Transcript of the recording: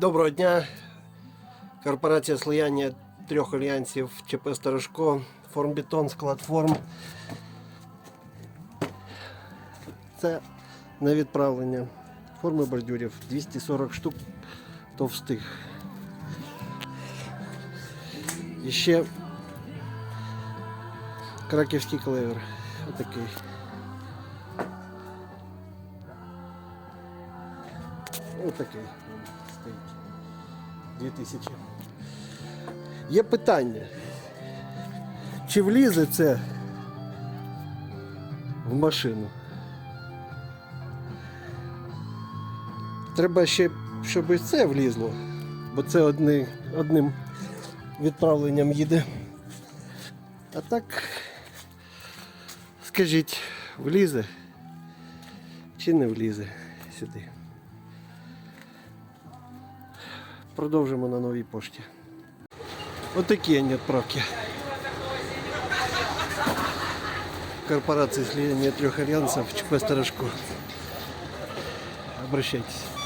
Доброго дня. Корпорація слияння трьох альянсів ЧП Сторожко, формбетон, складформ. Це на відправлення форми бордюрів 240 штук товстих. І ще краківський клевер. Отакий. Отакий. 2000. Є питання. Чи влізе це в машину? Треба ще, щоб і це влізло, бо це одни, одним відправленням їде. А так, скажіть, влізе чи не влізе сюди? Продовжимо на новій пошті. Отакі вони відправки. Корпорации слияния трех альянсов ЧП Сторожко. Обращайтесь.